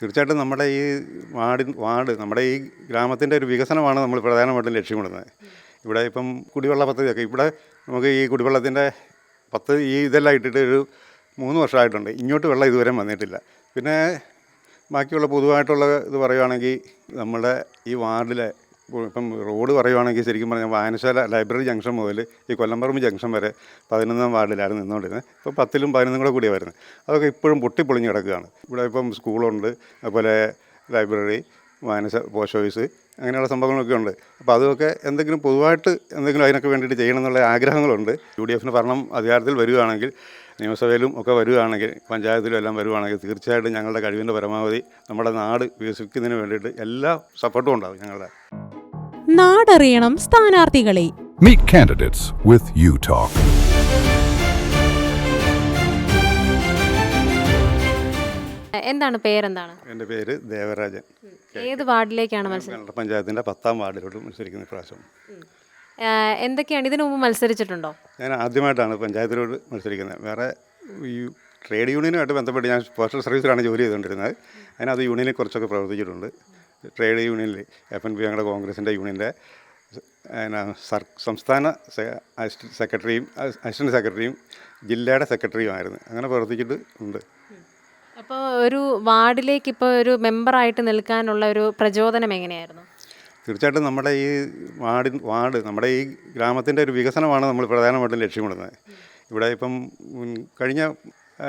തീർച്ചയായിട്ടും നമ്മുടെ ഈ വാർഡ് വാർഡ് നമ്മുടെ ഈ ഗ്രാമത്തിന്റെ ഒരു വികസനമാണ് നമ്മൾ പ്രധാനമായിട്ടും ലക്ഷ്യമിടുന്നത് ഇവിടെ ഇപ്പം കുടിവെള്ള പദ്ധതിയൊക്കെ ഇവിടെ നമുക്ക് ഈ കുടിവെള്ളത്തിന്റെ പത്ത് ഈ ഇതെല്ലാം ഇട്ടിട്ട് ഒരു മൂന്ന് വർഷമായിട്ടുണ്ട്. ഇങ്ങോട്ട് വെള്ളം ഇതുവരെ വന്നിട്ടില്ല. പിന്നെ ബാക്കിയുള്ള പൊതുവായിട്ടുള്ള ഇത് പറയുകയാണെങ്കിൽ നമ്മുടെ ഈ വാർഡിലെ ഇപ്പം റോഡ് പറയുവാണെങ്കിൽ ശരിക്കും പറഞ്ഞാൽ വായനശാല ലൈബ്രറി ജംഗ്ഷൻ മുതൽ ഈ കൊല്ലംപറമ്പ് ജംഗ്ഷൻ വരെ പതിനൊന്നാം വാർഡിലായിരുന്നു നിന്നുകൊണ്ടിരുന്നത്. ഇപ്പോൾ പത്തിലും പതിനൊന്നും കൂടെ കൂടിയാണ് വരുന്നത്. അതൊക്കെ ഇപ്പോഴും പൊട്ടിപ്പൊളിഞ്ഞ് കിടക്കുകയാണ്. ഇവിടെ ഇപ്പം സ്കൂളുണ്ട് അതുപോലെ ലൈബ്രറി വായനശ പോസ്റ്റ് ഓഫീസ് അങ്ങനെയുള്ള സംഭവങ്ങളൊക്കെ ഉണ്ട്. അപ്പോൾ അതൊക്കെ എന്തെങ്കിലും പൊതുവായിട്ട് എന്തെങ്കിലും അതിനൊക്കെ വേണ്ടിയിട്ട് ചെയ്യണം എന്നുള്ള ആഗ്രഹങ്ങളുണ്ട്. യു ഡി എഫിന് ഭരണം അധികാരത്തിൽ വരികയാണെങ്കിൽ നിയമസഭയിലും ഒക്കെ വരികയാണെങ്കിൽ പഞ്ചായത്തിലും എല്ലാം വരുവാണെങ്കിൽ തീർച്ചയായിട്ടും ഞങ്ങളുടെ കഴിവിന്റെ പരമാവധി നമ്മുടെ നാട് വികസിക്കുന്നതിന് വേണ്ടിയിട്ട് എല്ലാ സപ്പോർട്ടും ഉണ്ടാകും ഞങ്ങളുടെ. നാടറിയണം സ്ഥാനാർത്ഥികളെ. Meet candidates with ടോക്ക് എന്താണ് പേരെന്താണ്? എന്റെ പേര് ദേവരാജൻ. ഏത് വാർഡിലേക്കാണ് മത്സരം പഞ്ചായത്തിന്റെ പത്താം വാർഡിലോട്ട് മത്സരിക്കുന്ന പ്രാവശ്യം. എന്തൊക്കെയാണ്? ഇതിനു മുമ്പ് മത്സരിച്ചിട്ടുണ്ടോ? ഞാൻ ആദ്യമായിട്ടാണ് പഞ്ചായത്തിലോട്ട് മത്സരിക്കുന്നത്. വേറെ ഈ ട്രേഡ് യൂണിയനുമായിട്ട് ബന്ധപ്പെട്ട് ഞാൻ പോസ്റ്റൽ സർവീസിലാണ് ജോലി ചെയ്തുകൊണ്ടിരുന്നത്. അതിനകത്ത് യൂണിയനെ കുറച്ചൊക്കെ പ്രവർത്തിച്ചിട്ടുണ്ട്. ട്രേഡ് യൂണിയനിൽ എഫ് എൻ പി ഞങ്ങളുടെ കോൺഗ്രസിന്റെ യൂണിയന്റെ സർ സംസ്ഥാന സെക്രട്ടറിയും അസിസ്റ്റന്റ് സെക്രട്ടറിയും ജില്ലയുടെ സെക്രട്ടറിയും ആയിരുന്നു. അങ്ങനെ പ്രവർത്തിച്ചിട്ട് ഉണ്ട്. അപ്പോൾ ഒരു വാർഡിലേക്ക് ഇപ്പോൾ ഒരു മെമ്പറായിട്ട് നിൽക്കാനുള്ള ഒരു പ്രചോദനം എങ്ങനെയായിരുന്നു? തീർച്ചയായിട്ടും നമ്മുടെ ഈ വാർഡ് വാർഡ് നമ്മുടെ ഈ ഗ്രാമത്തിന്റെ ഒരു വികസനമാണ് നമ്മൾ പ്രധാനമായിട്ടും ലക്ഷ്യമിടുന്നത്. ഇവിടെ ഇപ്പം കഴിഞ്ഞ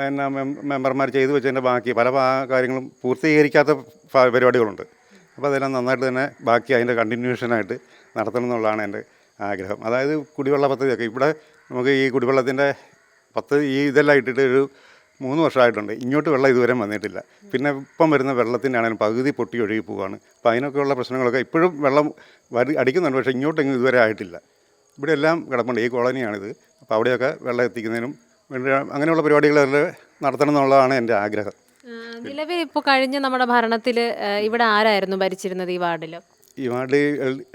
എന്നാ മെമ്പർമാർ ചെയ്തു വെച്ചതിന്റെ ബാക്കി പല കാര്യങ്ങളും പൂർത്തീകരിക്കാത്ത പരിപാടികളുണ്ട്. അപ്പോൾ അതെല്ലാം നന്നായിട്ട് തന്നെ ബാക്കി അതിന്റെ കണ്ടിന്യൂഷനായിട്ട് നടത്തണം എന്നുള്ളതാണ് എന്റെ ആഗ്രഹം. അതായത് കുടിവെള്ള പദ്ധതിയൊക്കെ ഇവിടെ നമുക്ക് ഈ കുടിവെള്ളത്തിന്റെ പത്ത് ഈ ഇതെല്ലാം ഇട്ടിട്ട് ഒരു മൂന്ന് വർഷമായിട്ടുണ്ട്. ഇങ്ങോട്ട് വെള്ളം ഇതുവരെ വന്നിട്ടില്ല. പിന്നെ ഇപ്പം വരുന്ന വെള്ളത്തിന്റെ ആണെങ്കിലും പകുതി പൊട്ടി ഒഴുകി പോവുകയാണ് അപ്പോൾ അതിനൊക്കെയുള്ള പ്രശ്നങ്ങളൊക്കെ ഇപ്പോഴും വെള്ളം വരി അടിക്കുന്നുണ്ട്. പക്ഷേ ഇങ്ങോട്ടെങ്കിലും ഇതുവരെ ആയിട്ടില്ല. ഇവിടെ എല്ലാം കിടപ്പുണ്ട്. ഈ കോളനിയാണിത്. അപ്പോൾ അവിടെയൊക്കെ വെള്ളം എത്തിക്കുന്നതിനും വേണ്ടി അങ്ങനെയുള്ള പരിപാടികൾ നടത്തണം എന്നുള്ളതാണ് എന്റെ ആഗ്രഹം. നിലവിൽ ഇപ്പോൾ കഴിഞ്ഞ നമ്മുടെ ഭരണത്തിൽ ഇവിടെ ആരായിരുന്നു ഭരിച്ചിരുന്നത് ഈ വാർഡിൽ ഈ വാർഡ്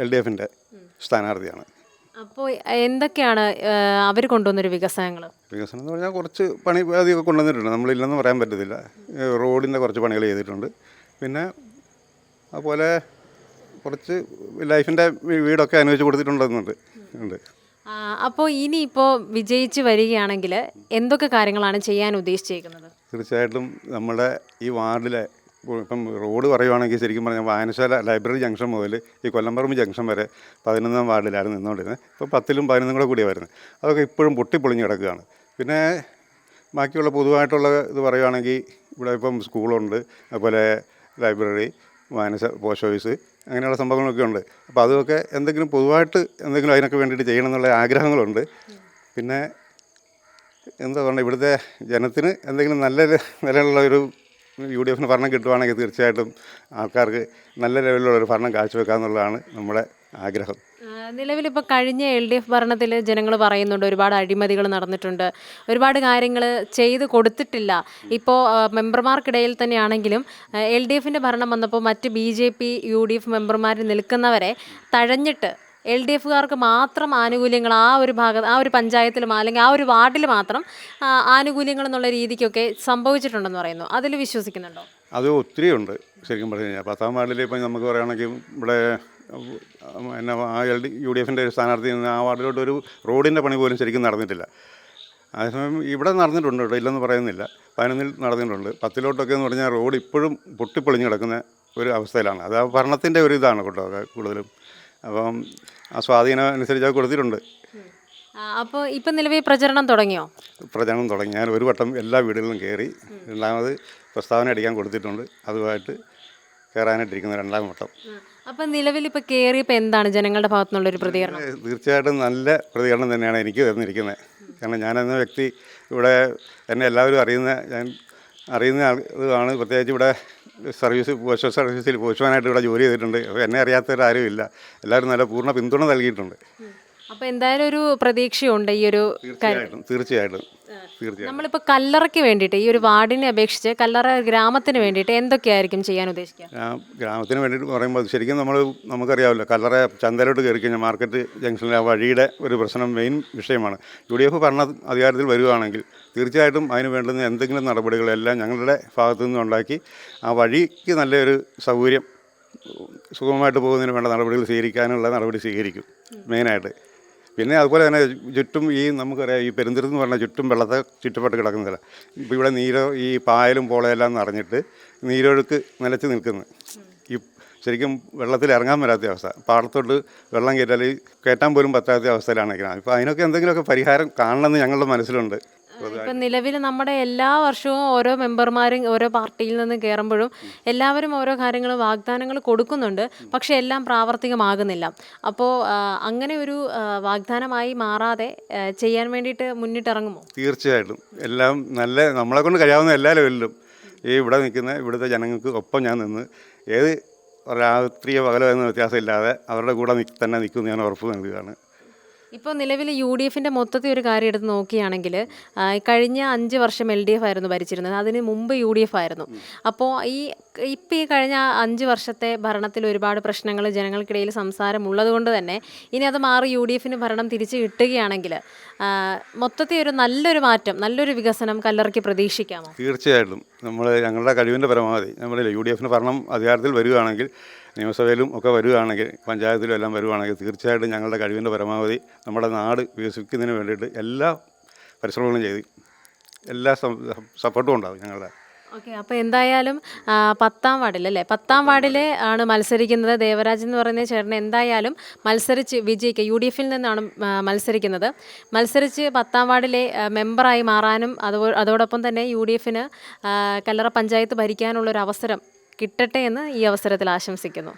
എൽ ഡി എഫിന്റെ സ്ഥാനാർത്ഥിയാണ്. അപ്പോൾ എന്തൊക്കെയാണ് അവർ കൊണ്ടുവന്നൊരു വികസനങ്ങൾ വികസനം എന്ന് പറഞ്ഞാൽ കുറച്ച് പണി അധികം കൊണ്ടുവന്നിട്ടുണ്ട്. നമ്മളില്ലെന്ന് പറയാൻ പറ്റത്തില്ല. റോഡിന്റെ റോഡിന്റെ കുറച്ച് പണികൾ ചെയ്തിട്ടുണ്ട്. പിന്നെ അതുപോലെ കുറച്ച് ലൈഫിന്റെ വീടൊക്കെ അനുവദിച്ച് കൊടുത്തിട്ടുണ്ടെന്നുണ്ട്. ഉണ്ട്. അപ്പോൾ ഇനിയിപ്പോൾ വിജയിച്ച് വരികയാണെങ്കിൽ എന്തൊക്കെ കാര്യങ്ങളാണ് ചെയ്യാൻ ഉദ്ദേശിച്ചേക്കുന്നത്? തീർച്ചയായിട്ടും നമ്മുടെ ഈ വാർഡിലെ ഇപ്പം റോഡ് പറയുവാണെങ്കിൽ ശരിക്കും പറഞ്ഞാൽ വായനശാല ലൈബ്രറി ജംഗ്ഷൻ മുതൽ ഈ കൊല്ലംപറമ്പ് ജംഗ്ഷൻ വരെ പതിനൊന്നാം വാർഡിലായിരുന്നു നിന്നുകൊണ്ടിരുന്നത്. ഇപ്പോൾ പത്തിലും പതിനൊന്നും കൂടെ കൂടിയാണ് വരുന്നത്. അതൊക്കെ ഇപ്പോഴും പൊട്ടിപ്പൊളിഞ്ഞ് കിടക്കുകയാണ്. പിന്നെ ബാക്കിയുള്ള പൊതുവായിട്ടുള്ള ഇത് പറയുവാണെങ്കിൽ ഇവിടെ ഇപ്പം സ്കൂളുണ്ട് അതുപോലെ ലൈബ്രറി വായനശ പോസ്റ്റ് ഓഫീസ് അങ്ങനെയുള്ള സംഭവങ്ങളൊക്കെ ഉണ്ട്. അപ്പോൾ അതൊക്കെ എന്തെങ്കിലും പൊതുവായിട്ട് എന്തെങ്കിലും അതിനൊക്കെ വേണ്ടിയിട്ട് ചെയ്യണം എന്നുള്ള ആഗ്രഹങ്ങളുണ്ട്. പിന്നെ എന്താ പറയുക ഇവിടുത്തെ ജനത്തിന് എന്തെങ്കിലും നല്ല നിലയിലുള്ള ഒരു യു ഡി എഫിന് ഭരണം കിട്ടുവാണെങ്കിൽ തീർച്ചയായിട്ടും ആൾക്കാർക്ക് നല്ല ലെവലിലുള്ള ഒരു ഭരണം കാഴ്ചവെക്കാന്നുള്ളതാണ് നമ്മുടെ ആഗ്രഹം. നിലവിലിപ്പോൾ കഴിഞ്ഞ എൽ ഡി എഫ് ഭരണത്തിൽ ജനങ്ങൾ പറയുന്നുണ്ട് ഒരുപാട് അഴിമതികൾ നടന്നിട്ടുണ്ട്. ഒരുപാട് കാര്യങ്ങൾ ചെയ്ത് കൊടുത്തിട്ടില്ല. ഇപ്പോൾ മെമ്പർമാർക്കിടയിൽ തന്നെയാണെങ്കിലും എൽ ഡി എഫിന്റെ ഭരണം വന്നപ്പോൾ മറ്റ് B J P U D F മെമ്പർമാർ നിൽക്കുന്നവരെ തഴഞ്ഞിട്ട് എൽ ഡി എഫുകാർക്ക് മാത്രം ആനുകൂല്യങ്ങൾ ആ ഒരു ഭാഗത്ത് ആ ഒരു പഞ്ചായത്തിലും അല്ലെങ്കിൽ ആ ഒരു വാർഡിൽ മാത്രം ആനുകൂല്യങ്ങൾ എന്നുള്ള രീതിക്കൊക്കെ സംഭവിച്ചിട്ടുണ്ടെന്ന് പറയുന്നു. അതിൽ വിശ്വസിക്കുന്നുണ്ടോ? അത് ഒത്തിരി ഉണ്ട് ശരിക്കും പറഞ്ഞു കഴിഞ്ഞാൽ പത്താം വാർഡിൽ ഇപ്പം നമുക്ക് പറയുകയാണെങ്കിൽ ഇവിടെ എന്നാ ആ എൽ ഡി യു ഡി എഫിന്റെ ഒരു സ്ഥാനാർത്ഥി ആ വാർഡിലോട്ട് ഒരു റോഡിന്റെ പണി പോലും ശരിക്കും നടന്നിട്ടില്ല. അതേസമയം ഇവിടെ നടന്നിട്ടുണ്ട് കേട്ടോ ഇല്ലെന്ന് പറയുന്നില്ല. പതിനൊന്നിൽ നടന്നിട്ടുണ്ട്. പത്തിലോട്ടൊക്കെ എന്ന് പറഞ്ഞാൽ റോഡ് ഇപ്പോഴും പൊട്ടിപ്പൊളിഞ്ഞ് കിടക്കുന്ന ഒരു അവസ്ഥയിലാണ്. അത് ആ ഭരണത്തിന്റെ ഒരു ഇതാണ് കേട്ടോ കൂടുതലും. അപ്പം ആ സ്വാധീനം അനുസരിച്ച് അത് കൊടുത്തിട്ടുണ്ട്. അപ്പോൾ ഇപ്പം നിലവിൽ പ്രചരണം തുടങ്ങിയോ? പ്രചരണം തുടങ്ങി ഞാൻ ഒരു വട്ടം എല്ലാ വീടുകളിലും കയറി രണ്ടാമത് പ്രസ്താവന അടിക്കാൻ കൊടുത്തിട്ടുണ്ട്. അതുമായിട്ട് കയറാനായിട്ടിരിക്കുന്ന രണ്ടാം വട്ടം. അപ്പം നിലവിൽ ഇപ്പോൾ കയറിയപ്പോൾ എന്താണ് ജനങ്ങളുടെ ഭാഗത്തു നിന്നുള്ളൊരു പ്രതികരണം? തീർച്ചയായിട്ടും നല്ല പ്രതികരണം തന്നെയാണ് എനിക്ക് തന്നിരിക്കുന്നത്. കാരണം ഞാനെന്ന വ്യക്തി ഇവിടെ എന്നെ എല്ലാവരും അറിയുന്ന ഞാൻ അറിയുന്ന ഇതാണ് പ്രത്യേകിച്ച് ഇവിടെ സർവീസ് പോസ്റ്റൽ സർവീസിൽ പോസ്റ്റ്മാനായിട്ട് ഇവിടെ ജോലി ചെയ്തിട്ടുണ്ട്. അപ്പോൾ എന്നെ അറിയാത്തവരാരും ഇല്ല. എല്ലാവരും നല്ല പൂർണ പിന്തുണ നൽകിയിട്ടുണ്ട്. അപ്പോൾ എന്തായാലും ഒരു പ്രതീക്ഷയുണ്ട് ഈ ഒരു തീർച്ചയായിട്ടും തീർച്ചയായിട്ടും തീർച്ചയായിട്ടും. നമ്മളിപ്പോൾ കല്ലറയ്ക്ക് വേണ്ടിയിട്ട് ഈ ഒരു വാർഡിനെ അപേക്ഷിച്ച് കല്ലറ ഗ്രാമത്തിന് വേണ്ടിയിട്ട് എന്തൊക്കെയായിരിക്കും ചെയ്യാൻ ഉദ്ദേശിക്കുക? ഗ്രാമത്തിന് വേണ്ടിയിട്ട് പറയുമ്പോൾ ശരിക്കും നമ്മൾ നമുക്കറിയാമല്ലോ കല്ലറ ചന്തയിലോട്ട് കയറി കഴിഞ്ഞാൽ മാർക്കറ്റ് ജംഗ്ഷനിലെ ആ വഴിയുടെ ഒരു പ്രശ്നം മെയിൻ വിഷയമാണ്. യു ഡി എഫ് ഭരണ അധികാരത്തിൽ വരികയാണെങ്കിൽ തീർച്ചയായിട്ടും അതിന് വേണ്ടുന്ന എന്തെങ്കിലും നടപടികളെല്ലാം ഞങ്ങളുടെ ഭാഗത്തു നിന്ന് ഉണ്ടാക്കി ആ വഴിക്ക് നല്ലൊരു സൗകര്യം സുഗമമായിട്ട് പോകുന്നതിന് വേണ്ട നടപടികൾ സ്വീകരിക്കാനുള്ള നടപടി സ്വീകരിക്കും മെയിനായിട്ട് പിന്നെ അതുപോലെ തന്നെ ചുറ്റും ഈ നമുക്കറിയാം ഈ പെരുന്തിരുന്ന് എന്ന് പറഞ്ഞാൽ ചുറ്റും വെള്ളത്തെ ചുറ്റപ്പെട്ട് കിടക്കുന്നില്ല ഇപ്പോൾ ഇവിടെ നീരോ ഈ പായലും പോളയെല്ലാം നിറഞ്ഞിട്ട് നീരൊഴുക്ക് നിലച്ച് നിൽക്കുന്നു. ഈ ശരിക്കും വെള്ളത്തിൽ ഇറങ്ങാൻ വരാത്ത അവസ്ഥ. പാടത്തോട്ട് വെള്ളം കയറ്റാൽ കയറ്റാൻ പോലും പറ്റാത്ത അവസ്ഥയിലാണ് നിൽക്കുന്നത് ഇപ്പോൾ അതിനൊക്കെ എന്തെങ്കിലുമൊക്കെ പരിഹാരം കാണണമെന്ന് ഞങ്ങളുടെ മനസ്സിലുണ്ട്. ഇപ്പം നിലവിൽ നമ്മുടെ എല്ലാ വർഷവും ഓരോ മെമ്പർമാരും ഓരോ പാർട്ടിയിൽ നിന്ന് കയറുമ്പോഴും എല്ലാവരും ഓരോ കാര്യങ്ങൾ വാഗ്ദാനങ്ങൾ കൊടുക്കുന്നുണ്ട്. പക്ഷെ എല്ലാം പ്രാവർത്തികമാകുന്നില്ല. അപ്പോൾ അങ്ങനെ ഒരു വാഗ്ദാനമായി മാറാതെ ചെയ്യാൻ വേണ്ടിയിട്ട് മുന്നിട്ടിറങ്ങുമോ? തീർച്ചയായിട്ടും. എല്ലാം നല്ല നമ്മളെ കൊണ്ട് കഴിയാവുന്ന എല്ലാ ലെവലിലും ഈ ഇവിടെ നിൽക്കുന്ന ഇവിടുത്തെ ജനങ്ങൾക്ക് ഒപ്പം ഞാൻ നിന്ന് ഏത് രാത്രിയോ പകലോ എന്ന വ്യത്യാസമില്ലാതെ അവരുടെ കൂടെ തന്നെ നിൽക്കുമെന്ന് ഞാൻ ഉറപ്പ് നൽകുകയാണ്. ഇപ്പോൾ നിലവിൽ യു ഡി എഫിന്റെ മൊത്തത്തിൽ ഒരു കാര്യം എടുത്ത് നോക്കുകയാണെങ്കിൽ കഴിഞ്ഞ അഞ്ച് വർഷം എൽ ഡി എഫ് ആയിരുന്നു ഭരിച്ചിരുന്നത്. അതിന് മുമ്പ് യു ഡി എഫ് ആയിരുന്നു. അപ്പോൾ ഈ ഇപ്പോൾ ഈ കഴിഞ്ഞ അഞ്ച് വർഷത്തെ ഭരണത്തിൽ ഒരുപാട് പ്രശ്നങ്ങൾ ജനങ്ങൾക്കിടയിൽ സംസാരം ഉള്ളതുകൊണ്ട് തന്നെ ഇനി അത് മാറി യു ഡി എഫിന് ഭരണം തിരിച്ച് കിട്ടുകയാണെങ്കിൽ മൊത്തത്തിൽ ഒരു നല്ലൊരു മാറ്റം നല്ലൊരു വികസനം കല്ലറയ്ക്ക് പ്രതീക്ഷിക്കാമോ? തീർച്ചയായിട്ടും. നമ്മൾ ഞങ്ങളുടെ കഴിവിന്റെ പരമാവധി. നമ്മൾ യു ഡി എഫിന് ഭരണം അധികാരത്തിൽ വരികയാണെങ്കിൽ നിയമസഭയിലും ഒക്കെ വരികയാണെങ്കിൽ പഞ്ചായത്തിലും എല്ലാം വരുവാണെങ്കിൽ തീർച്ചയായിട്ടും ഞങ്ങളുടെ കഴിവിന്റെ പരമാവധി നമ്മുടെ നാട് വികസിക്കുന്നതിന് വേണ്ടിയിട്ട് എല്ലാ പരിശ്രമങ്ങളും ചെയ്ത് എല്ലാ സപ്പോർട്ടും ഉണ്ടാകും ഞങ്ങളുടെ. ഓക്കെ അപ്പോൾ എന്തായാലും പത്താം വാർഡിൽ അല്ലേ? പത്താം വാർഡിൽ ആണ് മത്സരിക്കുന്നത് ദേവരാജ് എന്ന് പറയുന്ന ചേട്ടൻ. എന്തായാലും മത്സരിച്ച് വിജയിക്കുക യു ഡി എഫിൽ നിന്നാണ് മത്സരിക്കുന്നത്. മത്സരിച്ച് പത്താം വാർഡിലെ മെമ്പറായി മാറാനും അതോ അതോടൊപ്പം തന്നെ യു ഡി എഫിന് കല്ലറ പഞ്ചായത്ത് ഭരിക്കാനുള്ളൊരു അവസരം കിട്ടട്ടെ എന്ന് ഈ അവസരത്തിൽ ആശംസിക്കുന്നു.